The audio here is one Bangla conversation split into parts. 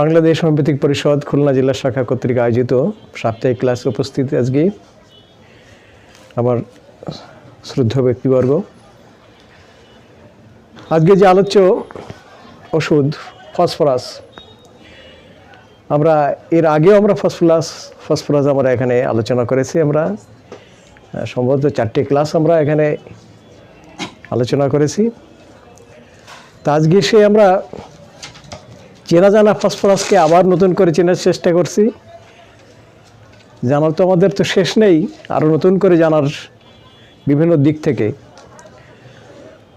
বাংলাদেশ সাম্প্রতিক পরিষদ খুলনা জেলা শাখা কর্তৃক আয়োজিত সাপ্তাহিক ক্লাস উপস্থিত আজকে আমার শ্রদ্ধ ব্যক্তিবর্গ। আজকে যে আলোচ্য ওষুধ, ফসফরাস, আমরা এর আগেও আমরা ফসফরাস ফসফরাস আমরা এখানে আলোচনা করেছি আমরা সম্ভবত চারটে ক্লাস আমরা এখানে আলোচনা করেছি। তা আজকে সে আমরা চেনা জানা ফসফরাসকে আবার নতুন করে চেনার চেষ্টা করছি। জানার তো আমাদের তো শেষ নেই আরও নতুন করে জানার বিভিন্ন দিক থেকে।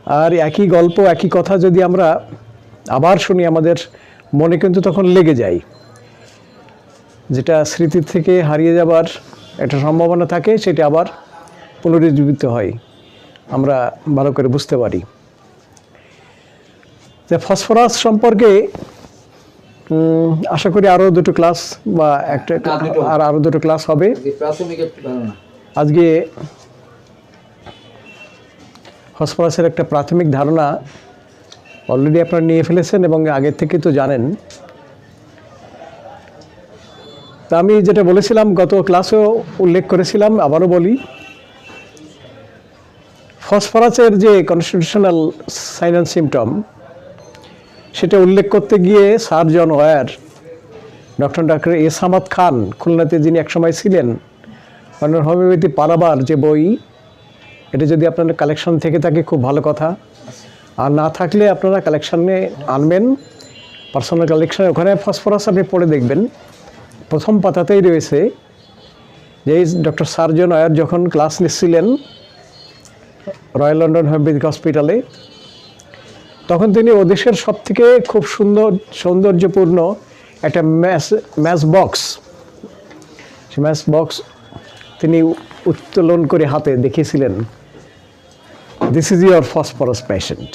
আর একই গল্প, একই কথা যদি আমরা আবার শুনি, আমাদের মনে কিন্তু তখন লেগে যায়। যেটা স্মৃতির থেকে হারিয়ে যাবার একটা সম্ভাবনা থাকে, সেটা আবার পুনরুজ্জীবিত হয়। আমরা ভালো করে বুঝতে পারি। যে ফসফরাস সম্পর্কে আশা করি আরও দুটো ক্লাস বা একটা। আর আরও দুটো ক্লাস হবে। আজকে ফসফরাসের একটা প্রাথমিক ধারণা অলরেডি আপনারা নিয়ে ফেলেছেন এবং আগের থেকে তো জানেন। তা আমি যেটা বলেছিলাম গত ক্লাসেও উল্লেখ করেছিলাম আবারও বলি ফসফরাসের যে কনস্টিটিউশনাল সাইন অ্যান্ড সিমটম সেটা উল্লেখ করতে গিয়ে সার্জন ওয়ার, ডক্টর ডাক্তার এস আহমদ খান, খুলনাতে যিনি একসময় ছিলেন অন্য হোমিওপ্যাথি পালাবার যে বই, এটা যদি আপনাদের কালেকশন থেকে থাকে, খুব ভালো কথা। আর না থাকলে আপনারা কালেকশানে আনবেন। পার্সোনাল কালেকশানে ওখানে ফসফরাস আপনি পড়ে দেখবেন। প্রথম পাতাতেই রয়েছে যে ডক্টর সার্জন আয়ার যখন ক্লাস নিচ্ছিলেন, রয়্যাল লন্ডন হোমিওপ্যাথিক হসপিটালে তখন তিনি ওদেশের সব থেকে খুব সুন্দর, সৌন্দর্যপূর্ণ একটা ম্যাচ ম্যাচ বক্স। সে ম্যাচ বক্স তিনি উত্তোলন করে হাতে দেখিয়েছিলেন। This is your phosphorus patient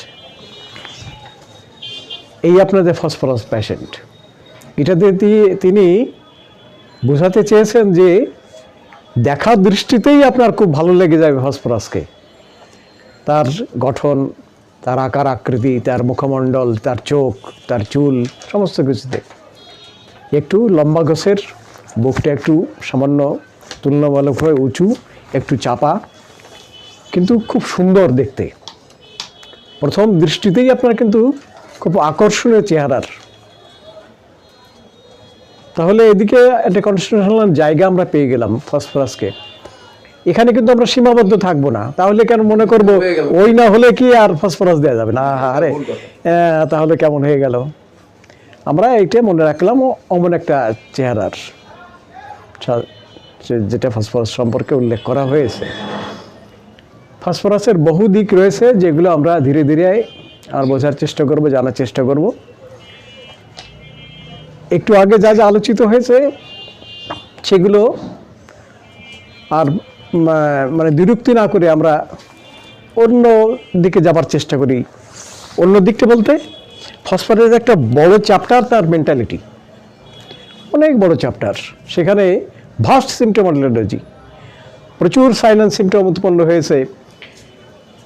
এই আপনাদের ফসফরাস প্যাশেন্ট এটাতে তিনি বোঝাতে চেয়েছেন যে দেখার দৃষ্টিতেই আপনার খুব ভালো লেগে যাবে ফসফরাসকে তার গঠন তার আকার আকৃতি, তার মুখমণ্ডল, তার চোখ, তার চুল, সমস্ত কিছুতে। একটু লম্বা গোছের, বুকটা একটু সামান্য তুলনামূলকভাবে উঁচু, একটু চাপা, কিন্তু খুব সুন্দর দেখতে। প্রথম দৃষ্টিতেই আপনার কিন্তু খুব আকর্ষণীয় চেহারার। তাহলে এদিকে একটা কনস্টিটিউশনাল জায়গা আমরা পেয়ে গেলাম ফসফরাসকে এখানে কিন্তু আমরা সীমাবদ্ধ থাকব না। তাহলে কেন মনে করব ওই না হলে কি আর ফসফরাস দেওয়া যাবে? না আরে তাহলে কেমন হয়ে গেল? আমরা এইটা মনে রাখলাম অমন একটা চেহারার যেটা ফসফরাস সম্পর্কে উল্লেখ করা হয়েছে। ফসফরাসের বহু দিক রয়েছে যেগুলো আমরা ধীরে ধীরে আর বোঝার চেষ্টা করব জানার চেষ্টা করব। একটু আগে যা যা আলোচিত হয়েছে সেগুলো আর মানে বিরক্তি না করে আমরা অন্য দিকে যাবার চেষ্টা করি। অন্য দিকটা বলতে ফসফরাসের একটা বড় চ্যাপ্টার তার মেন্টালিটি অনেক বড় চ্যাপ্টার সেখানে ভাস্ট সিমটোমোলজি প্রচুর সাইলেন্স সিমটম উৎপন্ন হয়েছে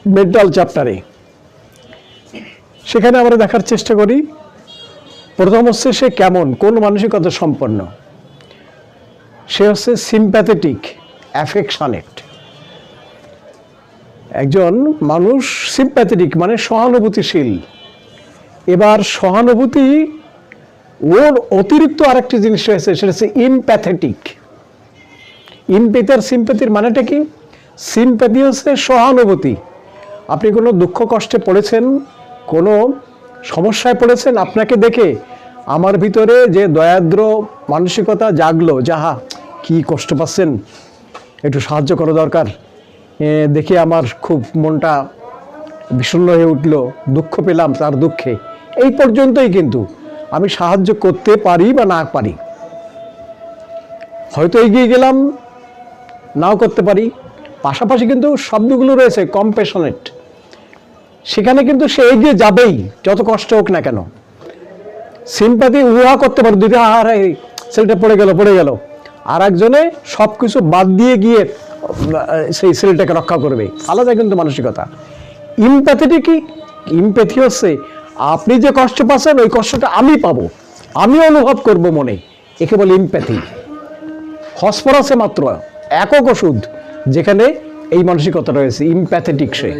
মেন্টাল চ্যাপ্টারে সেখানে আমরা দেখার চেষ্টা করি, প্রথম হচ্ছে সে কেমন, কোন মানসিকতা সম্পন্ন। সে হচ্ছে সিম্প্যাথেটিক অ্যাফেকশনেট একজন মানুষ সিম্প্যাথেটিক মানে সহানুভূতিশীল। এবার সহানুভূতি ওর অতিরিক্ত আরেকটি জিনিস রয়েছে, সেটা হচ্ছে ইমপ্যাথেটিক ইমপ্যাথার সিম্প্যাথির মানেটা কি? সিম্প্যাথি হচ্ছে সহানুভূতি। আপনি কোনো দুঃখ কষ্টে পড়েছেন, কোনো সমস্যায় পড়েছেন, আপনাকে দেখে আমার ভিতরে যে দয়াদ্র মানসিকতা জাগলো যাহা কি কষ্ট পাচ্ছেন? একটু সাহায্য করা দরকার। দেখে আমার খুব মনটা বিষণ্ণ হয়ে উঠল, দুঃখ পেলাম তার দুঃখে। এই পর্যন্তই কিন্তু, আমি সাহায্য করতে পারি বা না পারি। হয়তো এগিয়ে গেলাম, নাও করতে পারি। পাশাপাশি কিন্তু শব্দগুলো রয়েছে কম্পেশনেট সেখানে কিন্তু সে এগিয়ে যাবেই, যত কষ্ট হোক না কেন। সিম্পাতি উহা করতে পারে, দুইটা এই ছেলেটা পড়ে গেল পড়ে গেল। আর একজনে সব কিছু বাদ দিয়ে গিয়ে সেই ছেলেটাকে রক্ষা করবে। আলাদা কিন্তু মানসিকতা। ইমপ্যাথিটি কি? ইমপ্যাথি হচ্ছে, আপনি যে কষ্ট পাচ্ছেন, ওই কষ্টটা আমি পাবো। আমি অনুভব করব মনে। একে বলে ইম্প্যাথি ফসফরাসে মাত্র একক ওষুধ, যেখানে এই মানসিকতা রয়েছে ইম্প্যাথেটিক সে।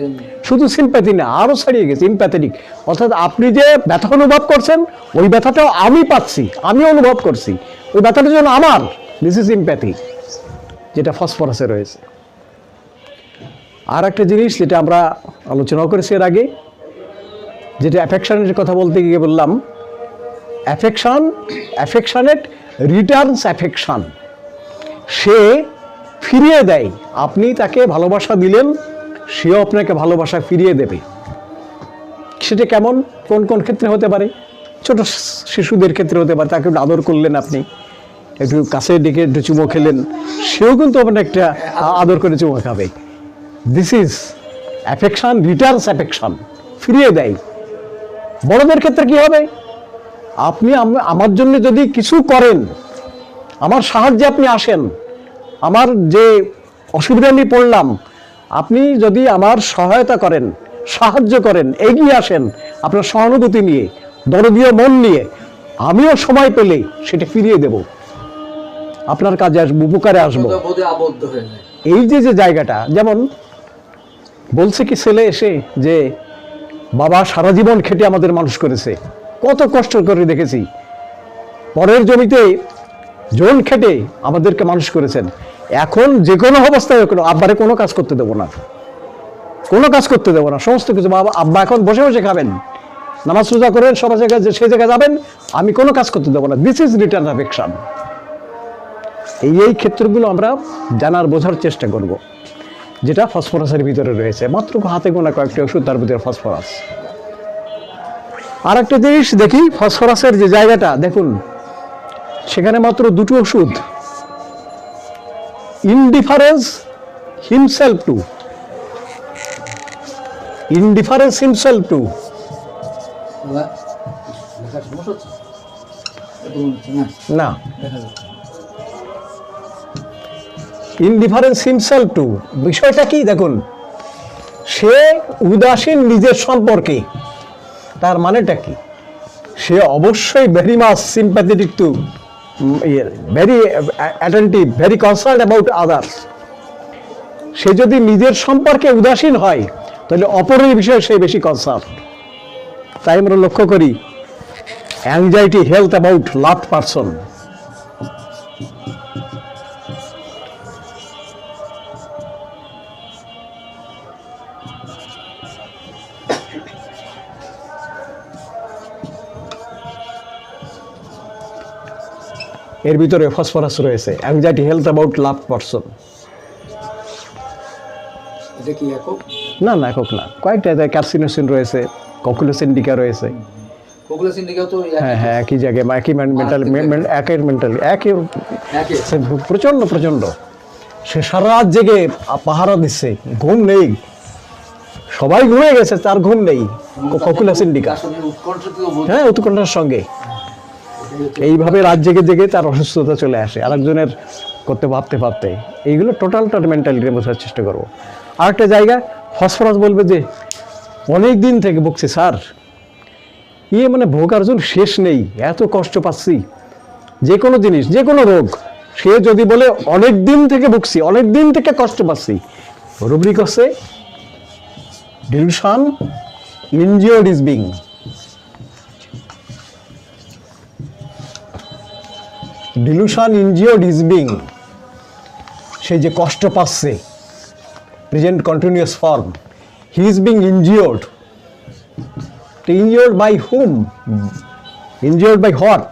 শুধু সিম্প্যাথি না আরও ছাড়িয়ে গেছে ইম্প্যাথেটিক অর্থাৎ আপনি যে ব্যথা অনুভব করছেন, ওই ব্যথাটাও আমি পাচ্ছি, আমি অনুভব করছি। ওই ব্যথাটা যেন আমার। দিস ইজ ইম্প্যাথি যেটা ফসফরাসে রয়েছে। আর একটা জিনিস যেটা আমরা আলোচনাও করেছি এর আগে, যেটা অ্যাফেকশনের কথা বলতে গিয়ে বললাম অ্যাফেকশন অ্যাফেকশনেট রিটার্নস অ্যাফেকশন সে ফিরিয়ে দেয়, আপনি তাকে ভালোবাসা দিলেন, সেও আপনাকে ভালোবাসা ফিরিয়ে দেবে। সেটা কেমন? কোন কোন ক্ষেত্রে হতে পারে? ছোট শিশুদের ক্ষেত্রে হতে পারে, তাকে আদর করলেন আপনি। একটু কাছে ডেকে একটু চুমো খেলেন, সেও কিন্তু আপনার একটা আদর করে চুমো খাবে। This is affection returns affection ফিরিয়ে দেয়। বড়দের ক্ষেত্রে কি হবে? আপনি আমার জন্য যদি কিছু করেন, আমার সাহায্যে আপনি আসেন, আমার যে অসুবিধা নিয়ে পড়লাম, আপনি যদি আমার সহায়তা করেন, সাহায্য করেন, এগিয়ে আসেন আপনার সহানুভূতি নিয়ে, দরদীয় মন নিয়ে, আমিও সময় পেলে সেটা ফিরিয়ে দেব। আপনার কাজে আসব উপকারে আসব। এই যে যে জায়গাটা যেমন বলছে কি ছেলে এসে যে বাবা সারা জীবন খেটে আমাদের মানুষ করেছে। কত কষ্ট করে দেখেছি। পরের জমিতে জোন খেটে আমাদেরকে মানুষ করেছেন। এখন যে কোনো অবস্থায় হোক আব্বারে কোনো কাজ করতে দেবো না। কোনো কাজ করতে দেবো না। সমস্ত কিছু বাবা আব্বা এখন বসে বসে খাবেন। নামাজ রোজা করেন সবার জায়গায় যে সেই জায়গায় যাবেন আমি কোনো কাজ করতে দেবো না। দিস ইজ রিটার্ন অ্যাফেকশন এই এই ক্ষেত্রগুলো আমরা জানার বোঝার চেষ্টা করব যেটা ফসফরাসের ভিতরে রয়েছে। মাত্র হাতে গোনা কয়েকটি ওষুধ তার ভিতরে ফসফরাস। আর একটা জিনিস দেখি ফসফরাসের যে জায়গাটা দেখুন সেখানে মাত্র দুটো ওষুধ। Indifference himself to. Indifference himself to. না ইনডিফারেন্স হিমসেলফ টু বিষয়টা কি দেখুন? সে উদাসীন নিজের সম্পর্কে। তার মানেটা কি? সে অবশ্যই very much sympathetic to very attentive very concern about others সে যদি নিজের সম্পর্কে উদাসীন হয়, তাহলে অপরের বিষয়ে সে বেশি কনসার্ন তাই আমরা লক্ষ্য করি anxiety health about love person এর ভিতরে ফসফরাস রয়েছে। Anxiety health about love person না না একক না। কয়েকটা ক্যাপসিনোসিন রয়েছে ককুলোসিন্ডিকা রয়েছে। কোকুলা সিন্ডিকাও হ্যাঁ হ্যাঁ একই জায়গায় একই মেন্টাল একই মেন্টাল একই একই। সে প্রচণ্ড প্রচণ্ড। সে সারা রাত জেগে পাহারা দিচ্ছে ঘুম নেই। সবাই ঘুমিয়ে গেছে তার ঘুম নেই। আসলে উৎকণ্ঠিত হ্যাঁ উৎকণ্ঠার সঙ্গে। এইভাবে রাত জেগে জেগে তার অসুস্থতা চলে আসে। আরেকজনের করতে ভাবতে ভাবতে। এইগুলো টোটাল মেন্টালিটি বোঝার চেষ্টা করব। আরেকটা জায়গা ফসফরাস বলবে যে অনেক দিন থেকে বকছে স্যার। ইয়ে মানে ভোগার্জন শেষ নেই, এত কষ্ট পাচ্ছি। যে কোনো জিনিস, যে কোনো রোগ, সে যদি বলে অনেক দিন থেকে ভুগছি অনেক দিন থেকে কষ্ট পাচ্ছি। রুব্রিক হচ্ছে delusion injured is being delusion injured is being. সে যে কষ্ট পাচ্ছে present continuous form he is being injured injured by hmm injured by what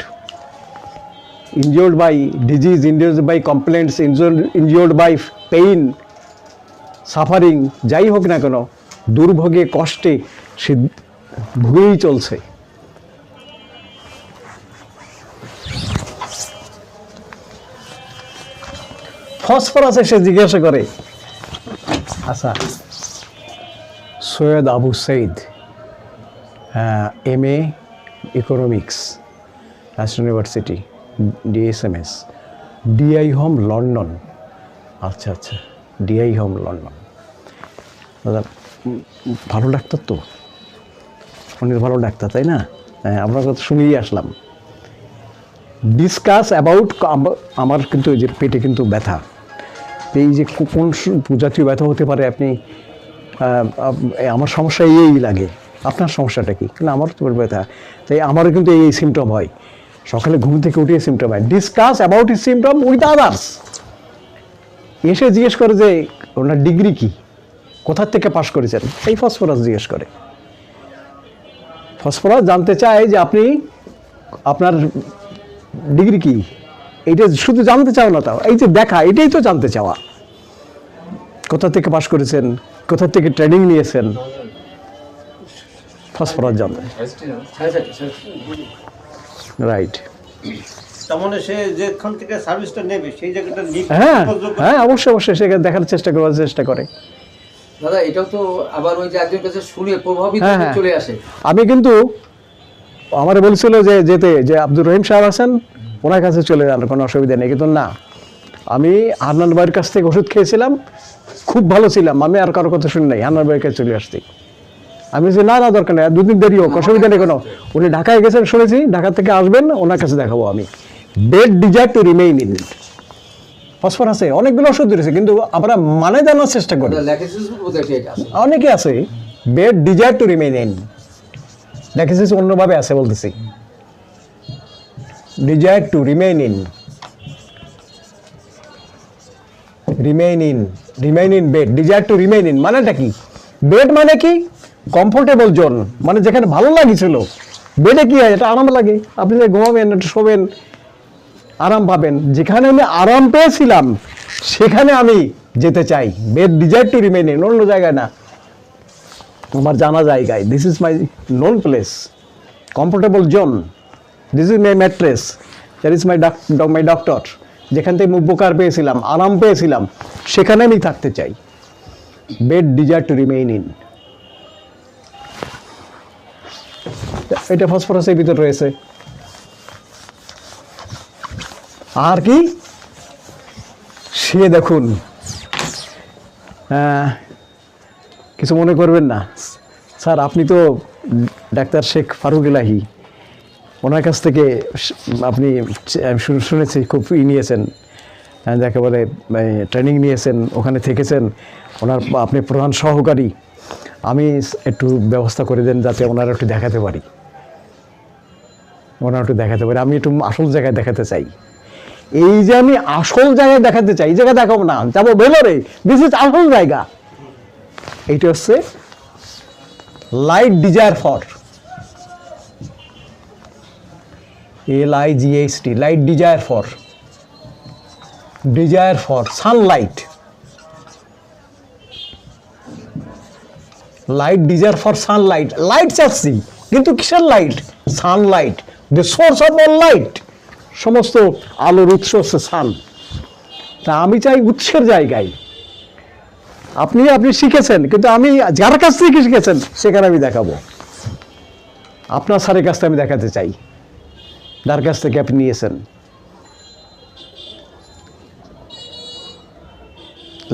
by disease, injured by complaints, injured, injured by pain, suffering যাই হোক না কেন দুর্ভোগে কষ্টে সে ভুগেই চলছে। ফসফরাস এসে জিজ্ঞাসা করে। আচ্ছা Syed Abu Saeed M A economics national university DSMS DI Hom London আচ্ছা আচ্ছা ডিআই হোম লন্ডন দাদা, ভালো ডাক্তার তো? অনেক ভালো ডাক্তার, তাই না? হ্যাঁ আপনার কথা শুনেই আসলাম। ডিসকাস অ্যাবাউট আমার কিন্তু যে পেটে কিন্তু ব্যথা। এই যে কোন জাতীয় ব্যথা হতে পারে, আপনি আমার সমস্যা এই লাগে। আপনার সমস্যাটা কি? কিন্তু আমার তো ব্যথা। তাই আমারও কিন্তু এই সিমটম হয়। সকালে ঘুম থেকে উঠে সিমটম হয়। Discuss about his symptom with others এসে জিজ্ঞেস করে যে, ওনার ডিগ্রি কি? কোথার থেকে পাশ করেছেন? এই ফসফরাস জিজ্ঞেস করে। ফসফরাস জানতে চায় যে আপনি, আপনার ডিগ্রি কি? এইটা শুধু জানতে চাও না তাও। এই যে দেখা এটাই তো জানতে চাওয়া। কোথা থেকে পাশ করেছেন? কোথা থেকে ট্রেনিং নিয়েছেন? ফসফরাস জানতে। রাইট মানে হ্যাঁ হ্যাঁ অবশ্যই অবশ্যই সেখানে দেখার চেষ্টা করার চেষ্টা করে। দাদা এটাও তো আবার ওই যে একজন কাছে শুনে প্রভাবিত হ্যাঁ, হয়ে। চলে আসে। আমি কিন্তু আমার বলছিল যে যেতে যে আব্দুর রহিম সাহেব আছেন ওনার কাছে চলে যান কোনো অসুবিধা নেই। কিন্তু না আমি হান্নান ভাইয়ের কাছ থেকে ওষুধ খেয়েছিলাম খুব ভালো ছিলাম। আমি আর কারও কথা শুনি নাই হান্নান ভাইয়ের কাছে চলে আসছি। আমি বলছি না না দরকার নেই দুদিন দেরি হোক অসুবিধা নেই কোনো। উনি ঢাকায় গেছেন শুনেছি ঢাকা থেকে আসবেন ওনার কাছে দেখাবো আমি। Bed desire to remain in phosphor আছে অনেকগুলো ওষুধ রয়েছে কিন্তু আমরা মানে জানার চেষ্টা করি। অনেকে আছে bed desire to remain in দেখেছিস অন্যভাবে আছে বলতেছি। Desire to remain in remain in remain in bed desire to remain in মানেটা কি? বেড মানে কি? কমফোর্টেবল জোন মানে যেখানে ভালো লাগছিল। বেডে কি হয়? এটা আরাম লাগে। আপনি যে ঘুমাবেন, একটু শোবেন, আরাম পাবেন। যেখানে আমি আরাম পেয়েছিলাম, সেখানে আমি যেতে চাই। Bed desire to remain in অন্য জায়গায় না। আমার জানা জায়গায়। This is my known place comfortable zone this is my mattress that is my my doctor যেখান থেকে আমি উপকার পেয়েছিলাম, আরাম পেয়েছিলাম, সেখানে আমি থাকতে চাই। Bed desire to remain in এটা ফসফরাসের ভিতর রয়েছে। আর কি? সে দেখুন। কিছু মনে করবেন না। স্যার, আপনি তো ডাক্তার শেখ ফারুক ইলাহি ওনার কাছ থেকে আপনি শুনে- শুনেছি, খুব ই নিয়েছেন যাকে বলে ট্রেনিং নিয়েছেন, ওখানে থেকেছেন। ওনার আপনি প্রধান সহকারী। আমি একটু ব্যবস্থা করে দেন যাতে ওনারা একটু দেখাতে পারি। ওনারা একটু দেখাতে পারি। আমি একটু আসল জায়গায় দেখাতে চাই। এই যে আমি আসল জায়গায় দেখাতে চাই, এই জায়গায় দেখাবো না। যাব বেলোরে দিস ইজ আসল জায়গা। এইটা হচ্ছে light desire for L I G H T light desire for desire for sunlight light desire for sunlight light চাচ্ছি কিন্তু কিসের light sunlight the source of all light সমস্ত আলোর উৎস হচ্ছে সান তা আমি চাই উৎসের জায়গায়। আপনি আপনি শিখেছেন, কিন্তু আমি যার কাছ থেকে শিখেছেন, সেখানে আমি দেখাবো। আপনার স্যারের কাছ থেকে আমি দেখাতে চাই। যার কাছ থেকে আপনি নিয়েছেন।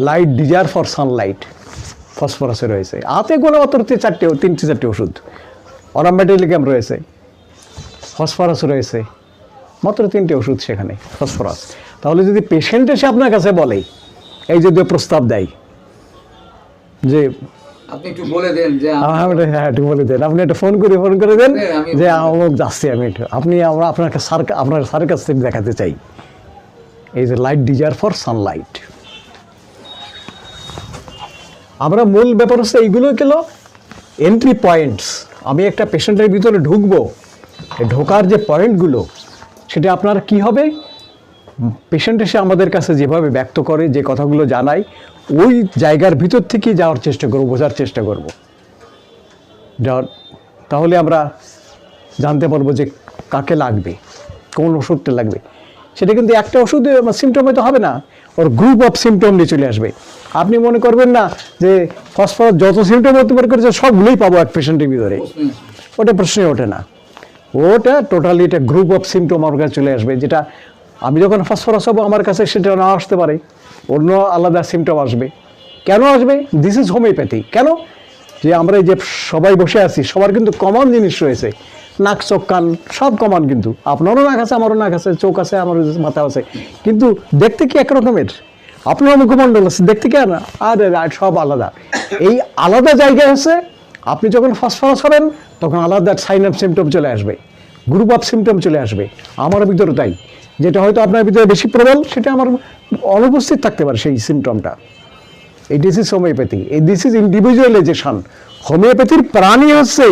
লাইট ডিজায়ার ফর সানলাইট ফসফরাসে রয়েছে। হাতে কোনো অতরতে চারটে, তিনটে চারটে ওষুধ। অরামেটেলিকাম রয়েছে। ফসফরাস রয়েছে। মাত্র তিনটে ওষুধ সেখানে ফসফরাস তাহলে যদি পেশেন্ট এসে আপনার কাছে বলে, এই যদি প্রস্তাব দেয়, যে আপনি একটু বলে দেন যে হ্যাঁ একটু বলে দেন। আপনি একটা ফোন করে ফোন করে দেন যে অমুক যাচ্ছি আমি একটু আপনি আমরা আপনাকে স্যার আপনার স্যারের কাছ থেকে দেখাতে চাই। এই যে লাইট ডিজার ফর সানলাইট আমরা মূল ব্যাপার হচ্ছে এইগুলো গেল এন্ট্রি পয়েন্টস আমি একটা পেশেন্টের ভিতরে ঢুকবো। ঢোকার যে পয়েন্টগুলো সেটা আপনার কি হবে? পেশেন্ট এসে আমাদের কাছে যেভাবে ব্যক্ত করে যে কথাগুলো জানায় ওই জায়গার ভিতর থেকেই যাওয়ার চেষ্টা করব, বোঝার চেষ্টা করব। যাওয়ার তাহলে আমরা জানতে পারব যে কাকে লাগবে, কোন ওষুধটা লাগবে। সেটা কিন্তু একটা ওষুধ সিমটমে তো হবে না, ওর গ্রুপ অফ সিমটম নিয়ে চলে আসবে। আপনি মনে করবেন না যে ফসফরাস যত সিমটম হতে পারে করেছে, সবগুলোই পাবো এক পেশেন্টের ভিতরে। ওটা প্রশ্নই ওঠে না। ওটা টোটালি এটা গ্রুপ অফ সিমটম আমার কাছে চলে আসবে, যেটা আমি যখন ফসফরাস হব, আমার কাছে সেটা না আসতে পারে। অন্য আলাদা সিমটম আসবে। কেন আসবে? দিস ইজ হোমিওপ্যাথি কেন? যে আমরা এই যে সবাই বসে আছি, সবার কিন্তু কমন জিনিস রয়েছে। নাক, চোখ, কান, সব কমান কিন্তু। আপনারও নাক আছে, আমারও নাক আছে, চোখ আছে আমার মাথা আছে। কিন্তু দেখতে কি একরকমের আপনার মুখমণ্ডল আছে, দেখতে কি আর আর সব আলাদা। এই আলাদা জায়গায় আছে, আপনি যখন ফসফরাস হবেন, তখন আলাদা সাইন অফ সিমটম চলে আসবে। গ্রুপ অফ সিমটম চলে আসবে। আমার ভিতরে তাই। যেটা হয়তো আপনার ভিতরে বেশি প্রবল সেটা আমার অনুপস্থিত থাকতে পারে সেই সিমটমটা এই দিস ইজ হোমিওপ্যাথি এই দিস ইজ ইন্ডিভিজুয়ালাইজেশন হোমিওপ্যাথির প্রাণী হচ্ছে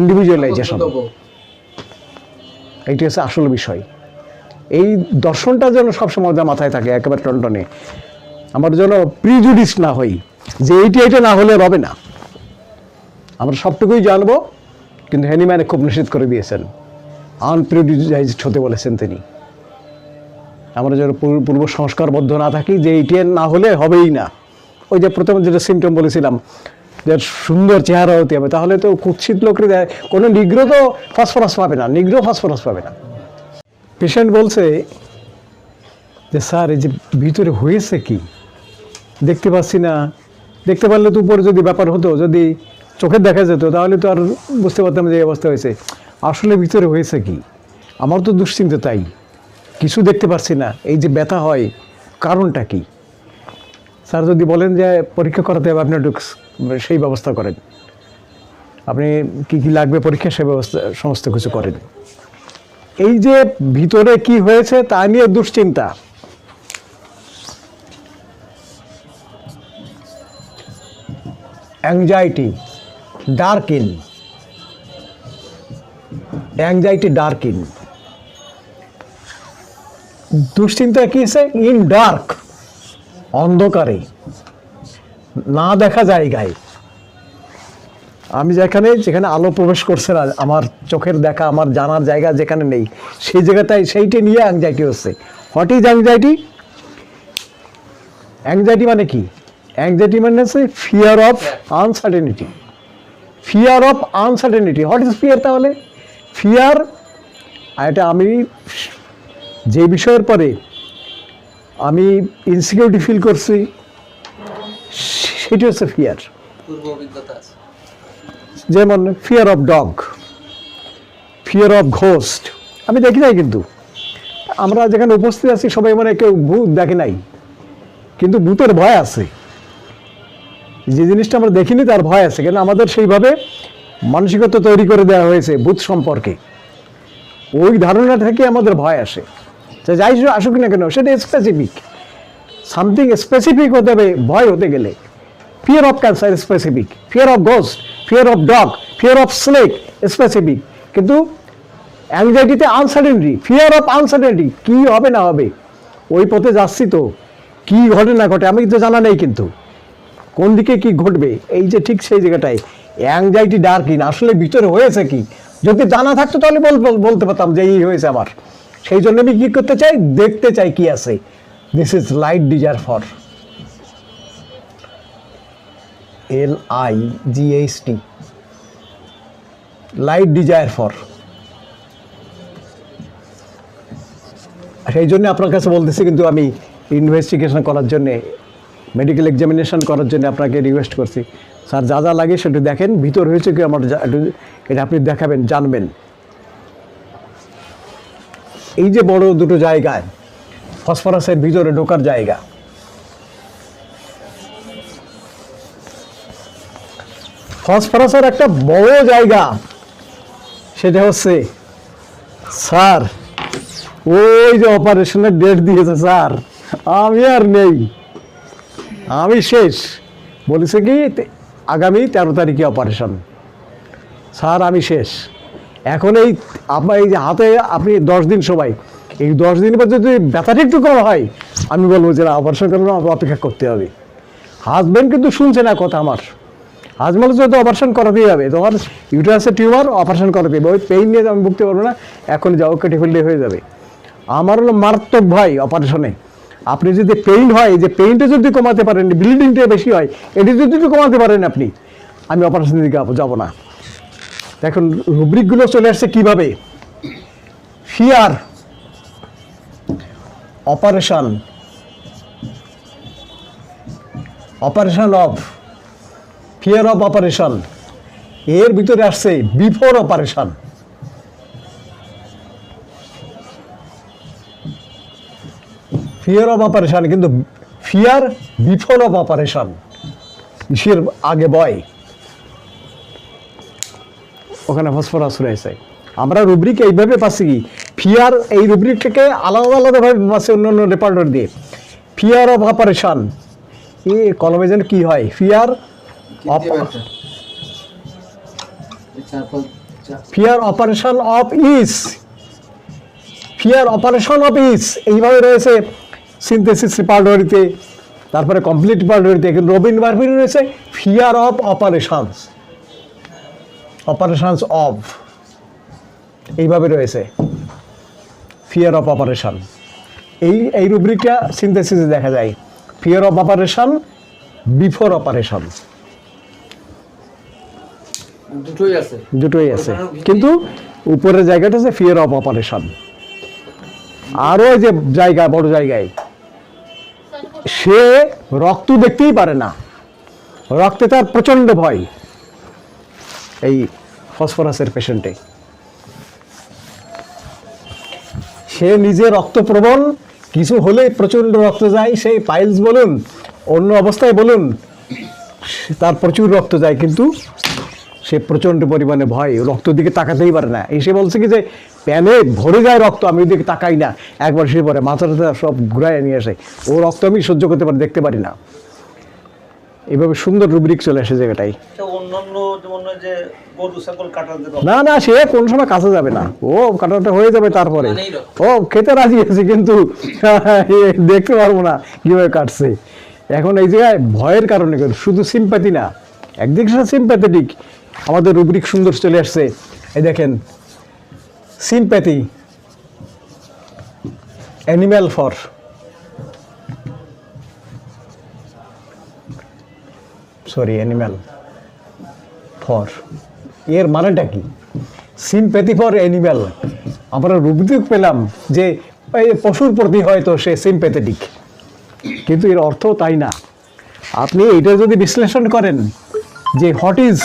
ইন্ডিভিজুয়ালাইজেশন এইটি হচ্ছে আসল বিষয়। এই দর্শনটা যেন সবসময় আমাদের মাথায় থাকে একেবারে টনটনে। আমার যেন প্রিজুডিস না হই যে এইটি এইটা না হলে হবে না। আমরা সবটুকুই জানব কিন্তু হ্যানিম্যানে খুব নিষেধ করে দিয়েছেন। আনপ্রিজুডাইজড হতে বলেছেন তিনি। আমরা যেন পূর্ব- সংস্কারবদ্ধ না থাকি, যে এইটি না হলে হবেই না। ওই যে প্রথমে যেটা সিমটম বলেছিলাম, যে সুন্দর চেহারা হতে হবে, তাহলে তো কুৎসিত লোকের কোনো নিগ্র তো ফসফরাস পাবে না নিগ্র ফসফরাস পাবে না। পেশেন্ট বলছে যে, স্যার, এই যে ভিতরে হয়েছে কি? দেখতে পাচ্ছি না। দেখতে পারলে তো উপরে যদি ব্যাপার হতো, যদি চোখে দেখা যেত, তাহলে তো আর বুঝতে পারতাম যে অবস্থা হয়েছে। আসলে ভিতরে হয়েছে কি? আমার তো দুশ্চিন্তা তাই। কিছু দেখতে পাচ্ছি না। এই যে ব্যথা হয়, কারণটা কি? স্যার যদি বলেন যে পরীক্ষা করাতে হবে, আপনি একটু সেই ব্যবস্থা করেন। আপনি কি কি লাগবে পরীক্ষা সেই ব্যবস্থা, সমস্ত কিছু করেন। এই যে ভিতরে কি হয়েছে, তা নিয়ে দুশ্চিন্তা। Anxiety dark in anxiety dark in দুশ্চিন্তা কি আছে ইন ডার্ক অন্ধকারে। না দেখা জায়গায়। আমি যেখানে যেখানে আলো প্রবেশ করছে না, আমার চোখের দেখা, আমার জানার জায়গা যেখানে নেই, সেই জায়গাটায় সেইটা নিয়ে অ্যাংজাইটি হচ্ছে। হোয়াট ইজ অ্যাংজাইটি অ্যাংজাইটি মানে কি? অ্যাংজাইটি মানে হচ্ছে fear of uncertainty fear of uncertainty what is fear তাহলে? ফিয়ার এটা আমি যে বিষয়ের পরে আমি ইনসিকিউরিটি ফিল করছি সেটি হচ্ছে ফিয়ার যেমন fear of dog fear of ghost আমি দেখি নাই কিন্তু। আমরা যেখানে উপস্থিত আছি সবাই মানে কেউ ভূত দেখে নাই। কিন্তু ভূতের ভয় আছে। যে জিনিসটা আমরা দেখিনি তার ভয় আছে। কেন? আমাদের সেইভাবে মানসিকতা তৈরি করে দেওয়া হয়েছে ভূত সম্পর্কে। ওই ধারণা থেকে আমাদের ভয় আসে। তো যাই আসুক না কেন, সেটা স্পেসিফিক সামথিং স্পেসিফিক হতে হবে, ভয় হতে গেলে। Fear of cancer specific fear of ghost fear of dog fear of snake specific কিন্তু অ্যাংজাইটিতে আনসার্টেনিটি ফিয়ার অফ আনসার্টেনিটি কী হবে না হবে? ওই পথে যাচ্ছি তো। কী ঘটে না ঘটে, আমি তো জানা নেই কিন্তু। কোন দিকে কি ঘটবে? এই যে ঠিক সেই জায়গাটায়। অ্যাংজাইটি ডার্কিন আসলে ভিতরে হয়েছে কি? যদি জানা থাকতো তাহলে বল- বল- বলতে পারতাম যে এই হয়েছে আমার। সেই জন্য আমি কি করতে চাই? দেখতে চাই কি আছে। This is light desire for L I G H T light desire for সেই জন্য আপনার কাছে বলতেছি, কিন্তু আমি ইনভেস্টিগেশন করার জন্যে মেডিকেল এক্সামিনেশন করার জন্য আপনাকে রিকোয়েস্ট করছি। স্যার যা যা লাগে সেটা দেখেন। ভিতর হয়েছে কি আমার এটা আপনি দেখাবেন, জানবেন। এই যে বড় দুটো জায়গায়, ফসফরাসের ভিতরে ঢোকার জায়গা। ফসফরাসের একটা বড় জায়গা, সেটা হচ্ছে স্যার, ওই যে অপারেশনের ডেট দিয়েছে স্যার, আমি আর নেই। আমি শেষ। বলেছে কি আগামী তেরো তারিখে অপারেশন স্যার, আমি শেষ। এখন এই আপনার এই যে হাতে আপনি দশ দিন সবাই এই দশ দিনের পর যদি ব্যথাটা একটু কম হয়, আমি বলব যে অপারেশন আমাকে অপেক্ষা করতে হবে। হাজব্যান্ড কিন্তু শুনছে না কথা আমার। হাজব্যান্ড যদি অপারেশন করাতেই হবে। তোমার ইউটারাসের টিউমার অপারেশন করাতে হবে। ওই পেইন নিয়ে আমি ভুগতে পারব না। এখন যাও, কেটে ফেললে হয়ে যাবে। আমার হলো মারাত্মক ভয় অপারেশনে আপনি যদি পেইন হয়, যে পেইনটা যদি কমাতে পারেন ব্লিডিংটা বেশি হয়, এটি যদি কমাতে পারেন আপনি, আমি অপারেশনের দিকে যাব না। দেখুন, রুব্রিকগুলো চলে আসছে কীভাবে? Fear operation operation of, fear of operation. এর ভিতরে আসছে before operation. Fear of operation, কিন্তু ফিয়ার বিফোর অফ অপারেশন বিশ্বের আগে বয়। ওখানে ফসফরাস রয়েছে। আমরা রুব্রিক এইভাবে পাচ্ছি কি? ফিয়ার এই রুব্রিকটাকে আলাদা আলাদাভাবে পাচ্ছি অন্য অন্য ডিপার্টমেন্ট দিয়ে। ফিয়ার অফ অপারেশন এ কলমে যেন কি হয়? Fear of fear operation of his fear operation of his এইভাবে রয়েছে সিনথেসিস পার্ডরিতে তারপরে কমপ্লিট পার্ডরিতে কিন্তু রবিন বার্বির রয়েছে fear of operations operations of এইভাবে রয়েছে ফিয়ার অফ অপারেশন এই এই রুব্রিকটা সিনথেসিসে দেখা যায় fear of operation before operation দুটোই আছে। দুটোই আছে। কিন্তু উপরের জায়গাটা হচ্ছে ফিয়ার অফ অপারেশন আরও যে জায়গা বড় জায়গায় সে রক্ত দেখতেই পারে না। রক্তে তার প্রচণ্ড ভয়। এই ফসফরাসের পেশেন্টে। সে নিজে রক্তপ্রবণ কিছু হলে প্রচণ্ড রক্ত যায়, সেই পাইলস বলুন, অন্য অবস্থায় বলুন, তার প্রচুর রক্ত যায়, কিন্তু সে প্রচণ্ড পরিমাণে ভয় রক্ত দিকে তাকাতেই পারে না। এসে বলছে কি যে, প্যানে ভরে যায় রক্ত, আমি ওদিকে তাকাই না। একবার সে পরে মাথাটা সব ঘুরায় নিয়ে আসে। ও রক্ত আমি সহ্য করতে পারি, দেখতে পারি না। এভাবে সুন্দর রুব্রিক চলে আসে জায়গাটাই না না সে কোন সময় কাছে যাবে না। ও কাটাটা হয়ে যাবে তারপরে। ও খেতে রাজি আছে কিন্তু দেখতে পারব না কীভাবে কাটছে। এখন এই জায়গায় ভয়ের কারণে শুধু সিম্প্যাথি না একদিক সিম্প্যাথেটিক আমাদের রুব্রিক সুন্দর চলে আসছে। এই দেখেন sympathy animal for sorry animal for এর মানেটা কি? সিম্প্যাথি ফর অ্যানিম্যাল আমরা রুবিক পেলাম যে পশুর প্রতি হয়তো সে সিম্প্যাথেটিক কিন্তু এর অর্থ তাই না। আপনি এটা যদি বিশ্লেষণ করেন যে what is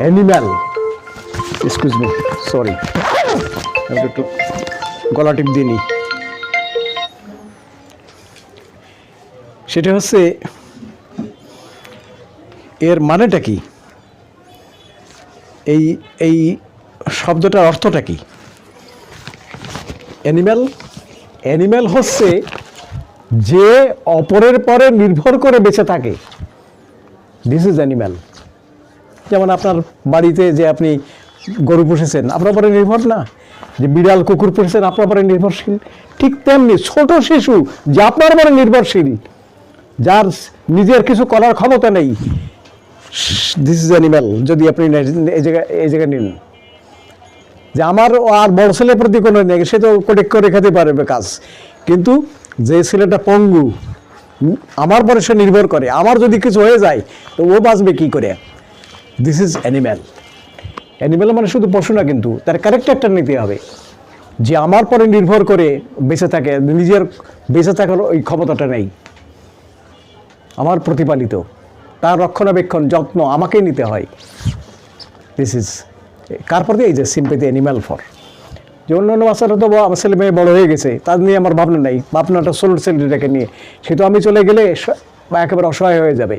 animal excuse me sorry একটু গলা টিপ দিয়ে নিই। সেটা হচ্ছে এর মানেটা কি? এই এই শব্দটার অর্থটা কি? অ্যানিম্যাল অ্যানিম্যাল হচ্ছে যে অপরের পরে নির্ভর করে বেঁচে থাকে। দিস ইজ অ্যানিম্যাল যেমন আপনার বাড়িতে যে আপনি গরু পুষেছেন, আপনার পরে নির্ভর না। যে বিড়াল, কুকুর পুষেছেন, আপনার পরে নির্ভরশীল। ঠিক তেমনি ছোট শিশু, যে আপনার পরে নির্ভরশীল, যার নিজের কিছু করার ক্ষমতা নেই দিস ইজ অ্যানিম্যাল যদি আপনি এই জায়গায় এই জায়গায় নিন। যে আমার আর বড় ছেলের প্রতি কোনো নেই, সে তো কোটেক করে খেতে পারবে কাজ। কিন্তু যে ছেলেটা পঙ্গু আমার পরে সে নির্ভর করে। আমার যদি কিছু হয়ে যায়, তো ও বাঁচবে কী করে? দিস ইজ অ্যানিম্যাল অ্যানিম্যাল মানে শুধু পশু না কিন্তু, তার ক্যারেক্টারটা নিতে হবে। যে আমার পরে নির্ভর করে বেঁচে থাকে, নিজের বেঁচে থাকার ওই ক্ষমতাটা নেই। আমার প্রতিপালিত। তার রক্ষণাবেক্ষণ, যত্ন আমাকেই নিতে হয়। দিস ইজ কার প্রতি? এই যে সিম্পেথি অ্যানিম্যাল ফর যে অন্য অন্য বাচ্চারা তো আমার ছেলে মেয়ে বড়ো হয়ে গেছে, তার নিয়ে আমার ভাবনা নাই। ভাবনাটা ষোলো ছেলেটাকে নিয়ে। সে তো আমি চলে গেলে বা একেবারে অসহায় হয়ে যাবে।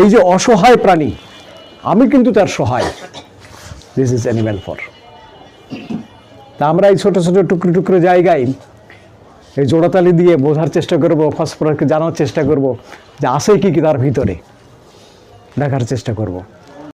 এই যে অসহায় প্রাণী, আমি কিন্তু তার সহায়। দিস ইজ অ্যানিম্যাল ফর তা আমরা এই ছোটো ছোটো টুকরো টুকরো জায়গায় এই জোড়াতালি দিয়ে বোঝার চেষ্টা করব ফসফরাসকে জানার চেষ্টা করব যে আছে কি কি তার ভিতরে। দেখার চেষ্টা করব।